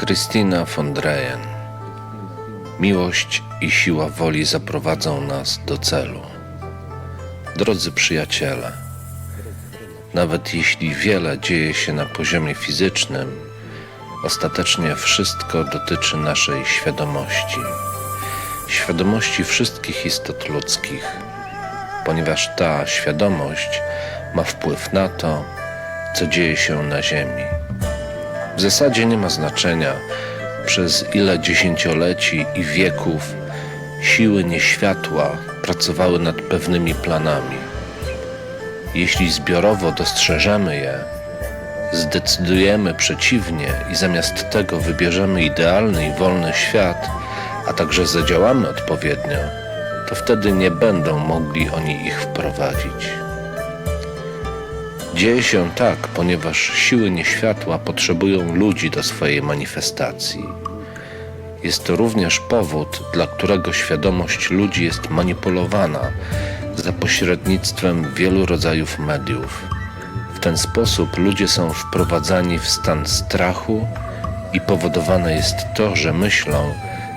Krystyna von Dreyen. Miłość i siła woli zaprowadzą nas do celu. Drodzy przyjaciele, nawet jeśli wiele dzieje się na poziomie fizycznym, ostatecznie wszystko dotyczy naszej świadomości. Świadomości wszystkich istot ludzkich, ponieważ ta świadomość ma wpływ na to, co dzieje się na Ziemi. W zasadzie nie ma znaczenia, przez ile dziesięcioleci i wieków siły nieświatła pracowały nad pewnymi planami. Jeśli zbiorowo dostrzeżemy je, zdecydujemy przeciwnie i zamiast tego wybierzemy idealny i wolny świat, a także zadziałamy odpowiednio, to wtedy nie będą mogli oni ich wprowadzić. Dzieje się tak, ponieważ siły nieświatła potrzebują ludzi do swojej manifestacji. Jest to również powód, dla którego świadomość ludzi jest manipulowana za pośrednictwem wielu rodzajów mediów. W ten sposób ludzie są wprowadzani w stan strachu i powodowane jest to, że myślą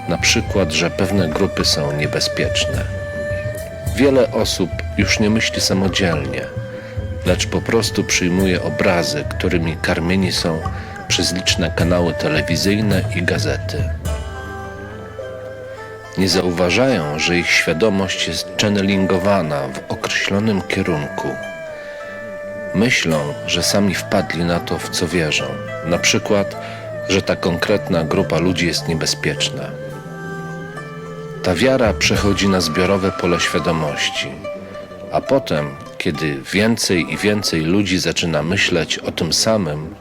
na przykład, że pewne grupy są niebezpieczne. Wiele osób już nie myśli samodzielnie lecz po prostu przyjmuje obrazy, którymi karmieni są przez liczne kanały telewizyjne i gazety. Nie zauważają, że ich świadomość jest channelingowana w określonym kierunku. Myślą, że sami wpadli na to, w co wierzą, na przykład, że ta konkretna grupa ludzi jest niebezpieczna. Ta wiara przechodzi na zbiorowe pole świadomości, a potem, kiedy więcej i więcej ludzi zaczyna myśleć o tym samym,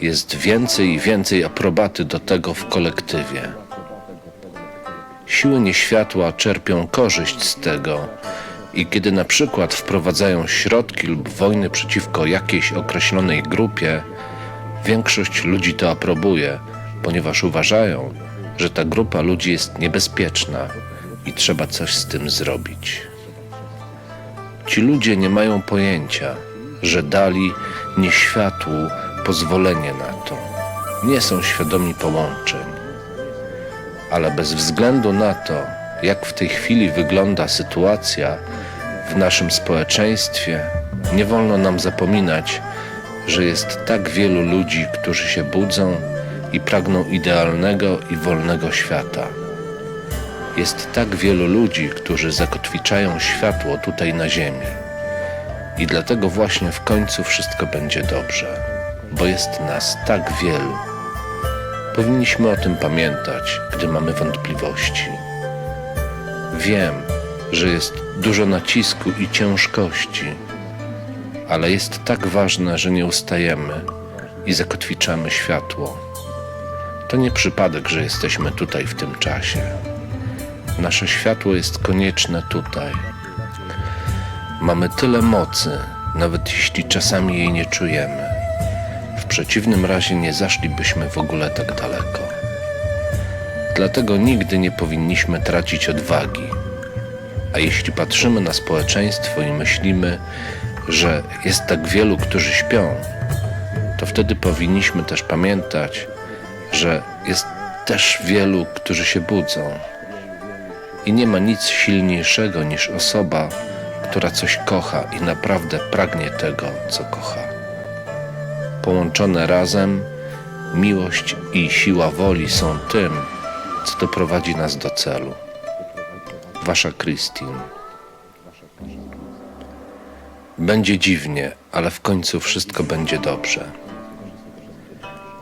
jest więcej i więcej aprobaty do tego w kolektywie. Siły nieświatła czerpią korzyść z tego i kiedy na przykład wprowadzają środki lub wojny przeciwko jakiejś określonej grupie, większość ludzi to aprobuje, ponieważ uważają, że ta grupa ludzi jest niebezpieczna i trzeba coś z tym zrobić. Ci ludzie nie mają pojęcia, że dali nieświatłu pozwolenie na to. Nie są świadomi połączeń. Ale bez względu na to, jak w tej chwili wygląda sytuacja w naszym społeczeństwie, nie wolno nam zapominać, że jest tak wielu ludzi, którzy się budzą i pragną idealnego i wolnego świata. Jest tak wielu ludzi, którzy zakotwiczają światło tutaj na Ziemi. I dlatego właśnie w końcu wszystko będzie dobrze, bo jest nas tak wielu. Powinniśmy o tym pamiętać, gdy mamy wątpliwości. Wiem, że jest dużo nacisku i ciężkości, ale jest tak ważne, że nie ustajemy i zakotwiczamy światło. To nie przypadek, że jesteśmy tutaj w tym czasie. Nasze światło jest konieczne tutaj. Mamy tyle mocy, nawet jeśli czasami jej nie czujemy. W przeciwnym razie nie zaszlibyśmy w ogóle tak daleko. Dlatego nigdy nie powinniśmy tracić odwagi. A jeśli patrzymy na społeczeństwo i myślimy, że jest tak wielu, którzy śpią, to wtedy powinniśmy też pamiętać, że jest też wielu, którzy się budzą. I nie ma nic silniejszego niż osoba, która coś kocha i naprawdę pragnie tego, co kocha. Połączone razem, miłość i siła woli są tym, co doprowadzi nas do celu. Wasza Christine. Będzie dziwnie, ale w końcu wszystko będzie dobrze.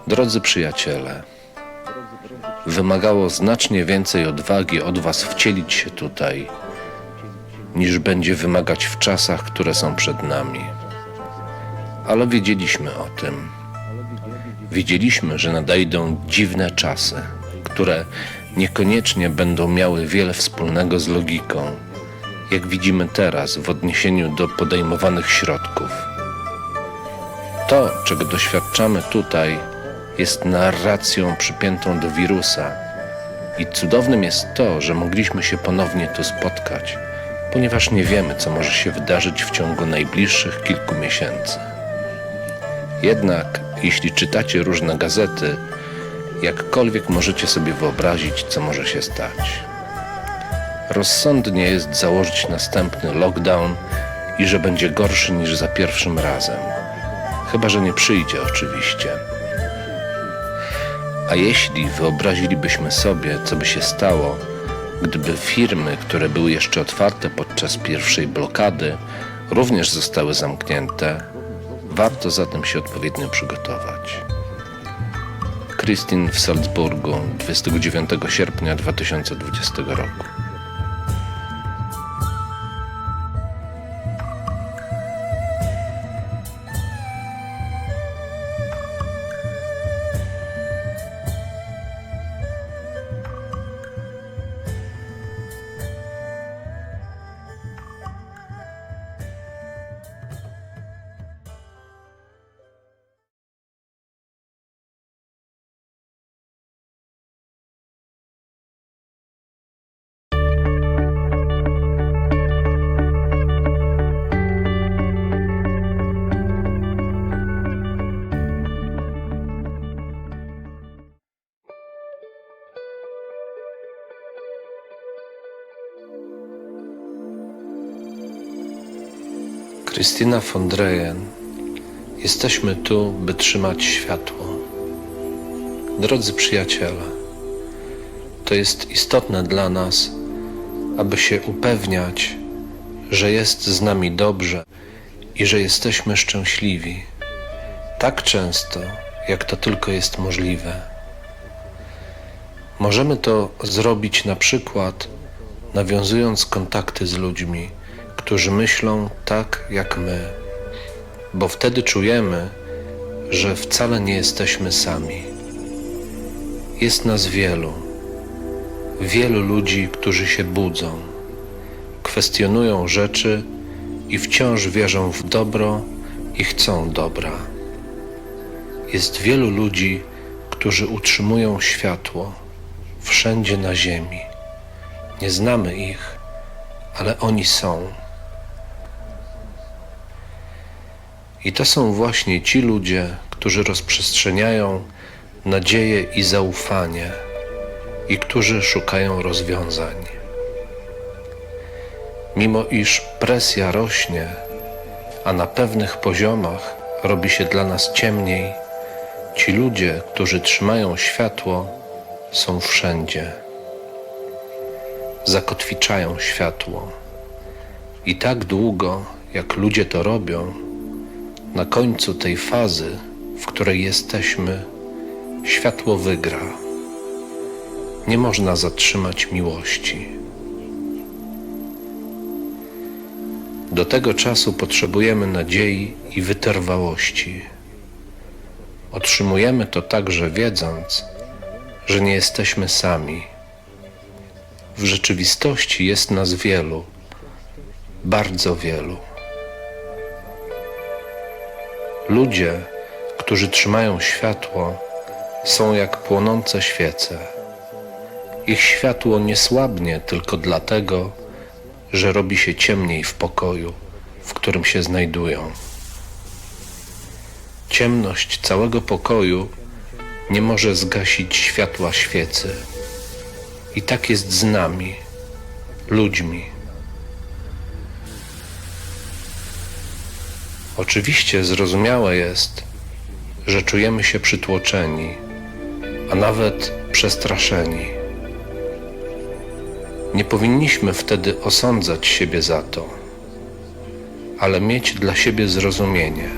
Drodzy przyjaciele, wymagało znacznie więcej odwagi od Was wcielić się tutaj, niż będzie wymagać w czasach, które są przed nami. Ale wiedzieliśmy o tym. Wiedzieliśmy, że nadejdą dziwne czasy, które niekoniecznie będą miały wiele wspólnego z logiką, jak widzimy teraz w odniesieniu do podejmowanych środków. To, czego doświadczamy tutaj, jest narracją przypiętą do wirusa. I cudownym jest to, że mogliśmy się ponownie tu spotkać, ponieważ nie wiemy, co może się wydarzyć w ciągu najbliższych kilku miesięcy. Jednak, jeśli czytacie różne gazety, jakkolwiek możecie sobie wyobrazić, co może się stać. Rozsądnie jest założyć następny lockdown i że będzie gorszy niż za pierwszym razem. Chyba, że nie przyjdzie oczywiście. A jeśli wyobrazilibyśmy sobie, co by się stało, gdyby firmy, które były jeszcze otwarte podczas pierwszej blokady, również zostały zamknięte, warto zatem się odpowiednio przygotować. Christine w Salzburgu 29 sierpnia 2020 roku. Krystyna von Dreyen. Jesteśmy tu, by trzymać światło. Drodzy przyjaciele, to jest istotne dla nas, aby się upewniać, że jest z nami dobrze i że jesteśmy szczęśliwi, tak często, jak to tylko jest możliwe. Możemy to zrobić na przykład nawiązując kontakty z ludźmi, którzy myślą tak jak my, bo wtedy czujemy, że wcale nie jesteśmy sami. Jest nas wielu, wielu ludzi, którzy się budzą, kwestionują rzeczy i wciąż wierzą w dobro i chcą dobra. Jest wielu ludzi, którzy utrzymują światło wszędzie na ziemi. Nie znamy ich, ale oni są. I to są właśnie ci ludzie, którzy rozprzestrzeniają nadzieję i zaufanie i którzy szukają rozwiązań. Mimo iż presja rośnie, a na pewnych poziomach robi się dla nas ciemniej, ci ludzie, którzy trzymają światło, są wszędzie. Zakotwiczają światło. I tak długo, jak ludzie to robią, na końcu tej fazy, w której jesteśmy, światło wygra. Nie można zatrzymać miłości. Do tego czasu potrzebujemy nadziei i wytrwałości. Otrzymujemy to także wiedząc, że nie jesteśmy sami. W rzeczywistości jest nas wielu, bardzo wielu. Ludzie, którzy trzymają światło, są jak płonące świece. Ich światło nie słabnie tylko dlatego, że robi się ciemniej w pokoju, w którym się znajdują. Ciemność całego pokoju nie może zgasić światła świecy. I tak jest z nami, ludźmi. Oczywiście zrozumiałe jest, że czujemy się przytłoczeni, a nawet przestraszeni. Nie powinniśmy wtedy osądzać siebie za to, ale mieć dla siebie zrozumienie.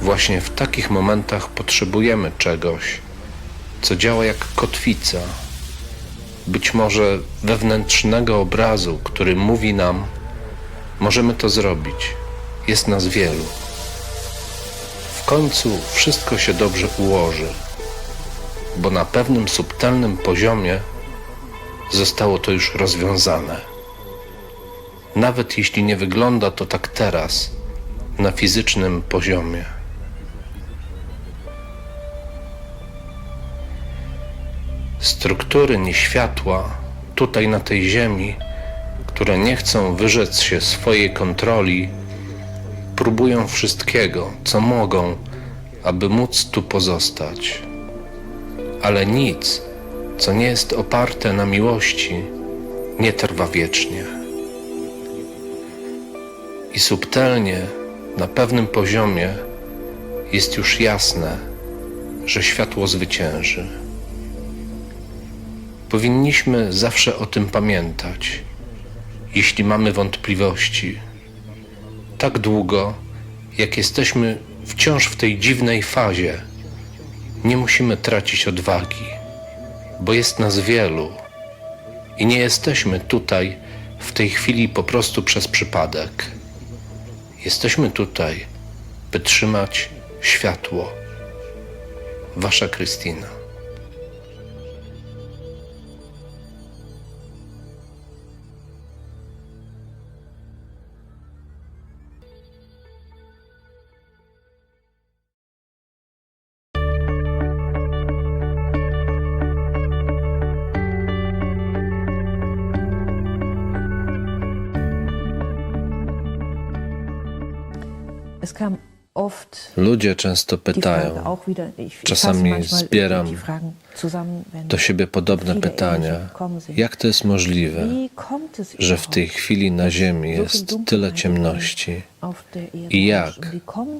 Właśnie w takich momentach potrzebujemy czegoś, co działa jak kotwica, być może wewnętrznego obrazu, który mówi nam, Możemy to zrobić. Jest nas wielu. W końcu wszystko się dobrze ułoży, bo na pewnym subtelnym poziomie zostało to już rozwiązane. Nawet jeśli nie wygląda to tak teraz, na fizycznym poziomie. Struktury nieświatła tutaj na tej ziemi które nie chcą wyrzec się swojej kontroli, próbują wszystkiego, co mogą, aby móc tu pozostać. Ale nic, co nie jest oparte na miłości, nie trwa wiecznie. I subtelnie, na pewnym poziomie, jest już jasne, że światło zwycięży. Powinniśmy zawsze o tym pamiętać, jeśli mamy wątpliwości. Tak długo, jak jesteśmy wciąż w tej dziwnej fazie, nie musimy tracić odwagi, bo jest nas wielu i nie jesteśmy tutaj w tej chwili po prostu przez przypadek. Jesteśmy tutaj, by trzymać światło. Wasza Krystyna. Ludzie często pytają Czasami zbieram do siebie podobne pytania. Jak to jest możliwe, że w tej chwili na Ziemi jest tyle ciemności? I jak?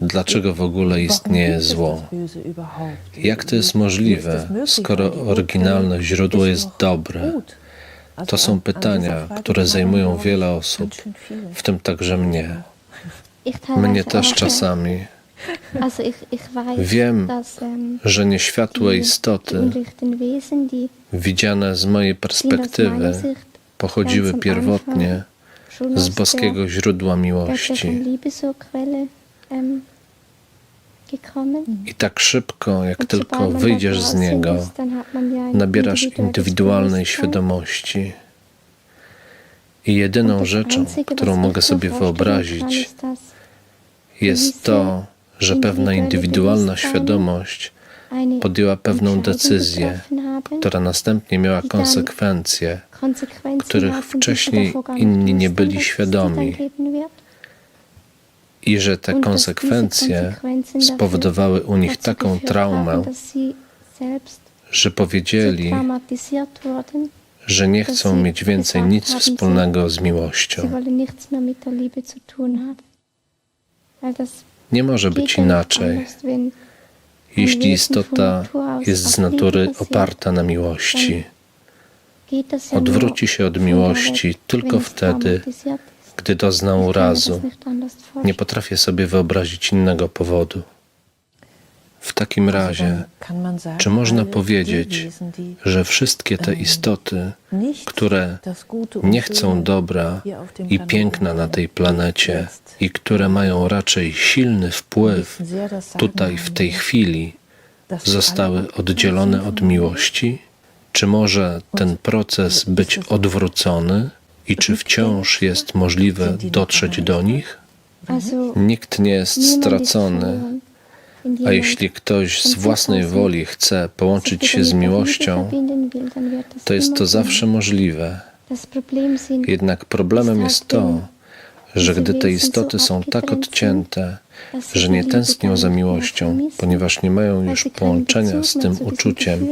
Dlaczego w ogóle istnieje zło? Jak to jest możliwe, skoro oryginalne źródło jest dobre? To są pytania, które zajmują wiele osób, w tym także mnie. Mnie też czasami. Wiem, ähm, że nieświatłe istoty, widziane z mojej perspektywy, pochodziły pierwotnie z boskiego źródła miłości. ähm. I tak szybko, jak tylko wyjdziesz z niego, nabierasz indywidualnej świadomości. I jedyną rzeczą, którą mogę sobie wyobrazić, jest to, że pewna indywidualna świadomość podjęła pewną decyzję, która następnie miała konsekwencje, których wcześniej inni nie byli sie świadomi. i że te konsekwencje spowodowały u nich taką traumę, że powiedzieli. Że nie chcą mieć więcej nic wspólnego z miłością. Nie może być inaczej, jeśli istota jest z natury oparta na miłości. Odwróci się od miłości tylko wtedy, gdy doznał urazu. Nie potrafię sobie wyobrazić innego powodu. W takim razie, czy można powiedzieć, że wszystkie te istoty, które nie chcą dobra i piękna na tej planecie i które mają raczej silny wpływ tutaj w tej chwili, zostały oddzielone od miłości? Czy może ten proces być odwrócony i czy wciąż jest możliwe dotrzeć do nich? Nikt nie jest stracony. A jeśli ktoś z własnej woli chce połączyć się z miłością, to jest to zawsze możliwe. Jednak problemem jest to, że gdy te istoty są tak odcięte, że nie tęsknią za miłością, ponieważ nie mają już połączenia z tym uczuciem,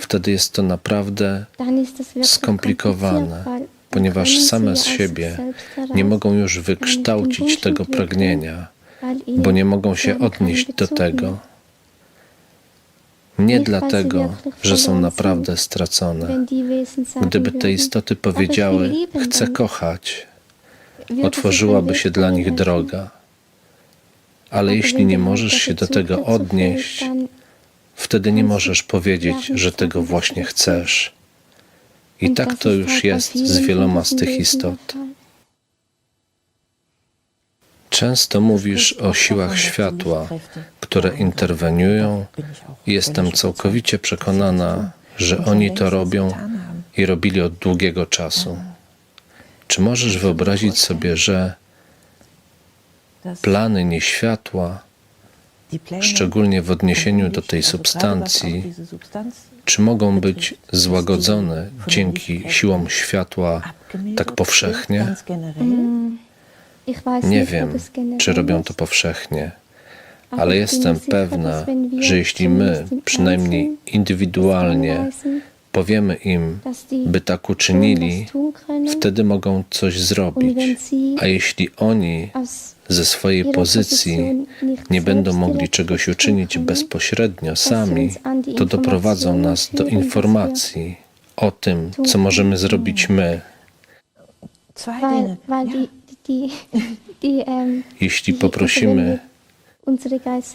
wtedy jest to naprawdę skomplikowane, ponieważ same z siebie nie mogą już wykształcić tego pragnienia, bo nie mogą się odnieść do tego. Nie dlatego, że są naprawdę stracone. Gdyby te istoty "Aber wir powiedziały, chcę uns", kochać, otworzyłaby się dla nich droga. Ale jeśli nie możesz się do tego odnieść, wtedy nie możesz powiedzieć, że tego właśnie das chcesz. I tak to ist już jest z wieloma z tych istot. Często mówisz o siłach światła, które interweniują. Jestem całkowicie przekonana, że oni to robią i robili od długiego czasu. Czy możesz wyobrazić sobie, że plany nieświatła, szczególnie w odniesieniu do tej substancji, czy mogą być złagodzone dzięki siłom światła tak powszechnie? Mm, Nie wiem, czy robią to powszechnie, Ale jestem pewna, że jeśli my, przynajmniej indywidualnie, powiemy im, by tak uczynili, wtedy mogą coś zrobić. A jeśli oni ze swojej pozycji nie będą mogli czegoś uczynić bezpośrednio sami, to doprowadzą nas do informacji o tym, co możemy zrobić my, Zwei Weil, Dinge. weil Ja. die, jeśli poprosimy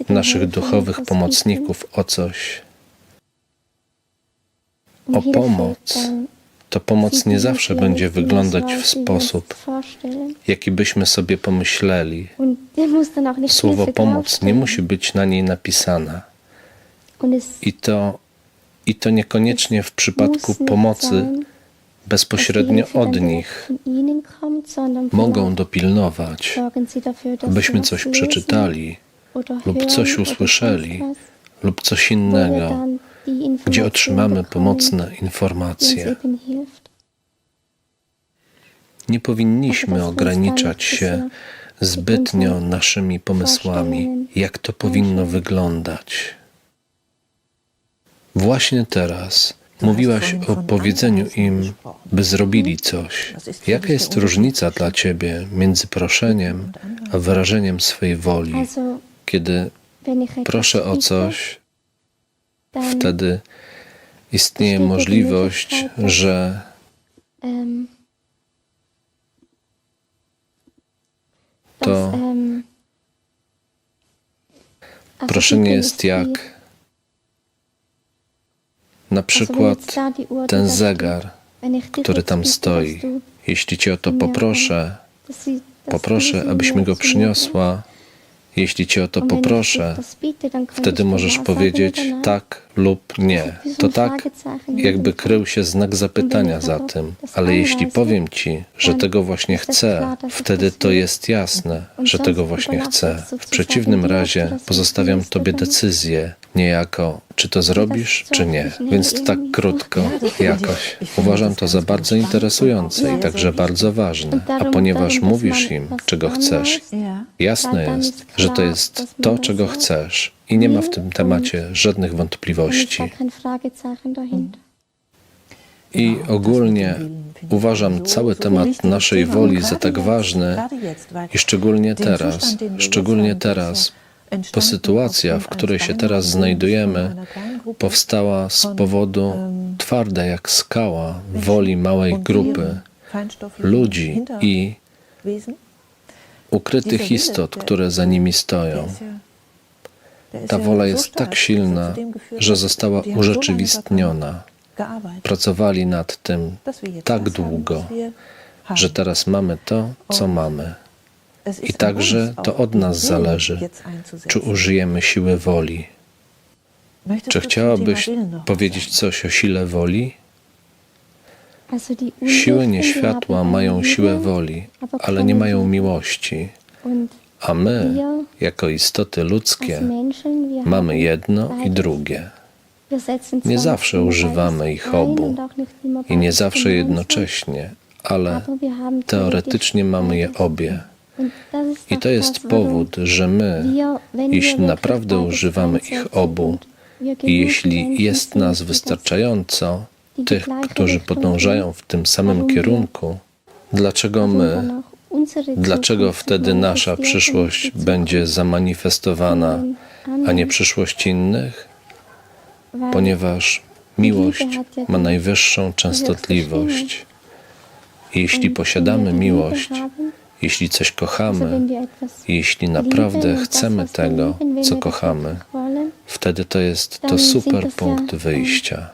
naszych duchowych pomocników o coś, o pomoc, to pomoc nie zawsze będzie wyglądać w sposób, jaki byśmy sobie pomyśleli. Słowo pomoc nie musi być na niej es I to, i to niekoniecznie w przypadku pomocy bezpośrednio od nich mogą dopilnować, abyśmy coś przeczytali lub coś usłyszeli lub coś innego, gdzie otrzymamy pomocne informacje. Nie powinniśmy ograniczać się zbytnio naszymi pomysłami, jak to powinno wyglądać. Właśnie teraz mówiłaś o powiedzeniu im, by zrobili coś. Jaka jest różnica dla ciebie między proszeniem a wyrażeniem swojej woli? Kiedy proszę o coś, wtedy istnieje możliwość, że To proszenie jest jak na przykład ten zegar, który tam stoi. Jeśli cię o to poproszę, poproszę, abyś mi go przyniosła. Jeśli cię o to poproszę, wtedy możesz powiedzieć tak lub nie. To tak, jakby krył się znak zapytania za tym. Ale jeśli powiem ci, że tego właśnie chcę, wtedy to jest jasne, że tego właśnie chcę. W przeciwnym razie pozostawiam tobie decyzję, niejako czy to zrobisz, czy nie. Więc to tak krótko, jakoś. Uważam to za bardzo interesujące i także bardzo ważne. A ponieważ mówisz im, czego chcesz, Ja. Jasne jest, że to jest to, czego chcesz i nie ma w tym temacie żadnych wątpliwości. I ogólnie uważam cały temat naszej woli za tak ważny i szczególnie teraz, szczególnie teraz, bo sytuacja, w której się teraz znajdujemy, powstała z powodu twardej jak skała woli małej grupy ludzi i ukrytych istot, które za nimi stoją. Ta wola jest tak silna, że została urzeczywistniona. Pracowali nad tym tak długo, że teraz mamy to, co mamy. I także to od nas zależy, czy użyjemy siły woli. Czy chciałabyś powiedzieć coś o sile woli? Siły nieświatła mają siłę woli, ale nie mają miłości. A my, jako istoty ludzkie, mamy jedno i drugie. Nie zawsze używamy ich obu i nie zawsze jednocześnie, ale teoretycznie mamy je obie. I to jest powód, że my, jeśli naprawdę używamy ich obu i jeśli jest nas wystarczająco, tych, którzy podążają w tym samym kierunku, dlaczego my, dlaczego wtedy nasza przyszłość będzie zamanifestowana, a nie przyszłość innych? Ponieważ miłość ma najwyższą częstotliwość. Jeśli posiadamy miłość, jeśli coś kochamy, jeśli naprawdę chcemy tego, co das kochamy, wtedy to jest to super punkt wyjścia.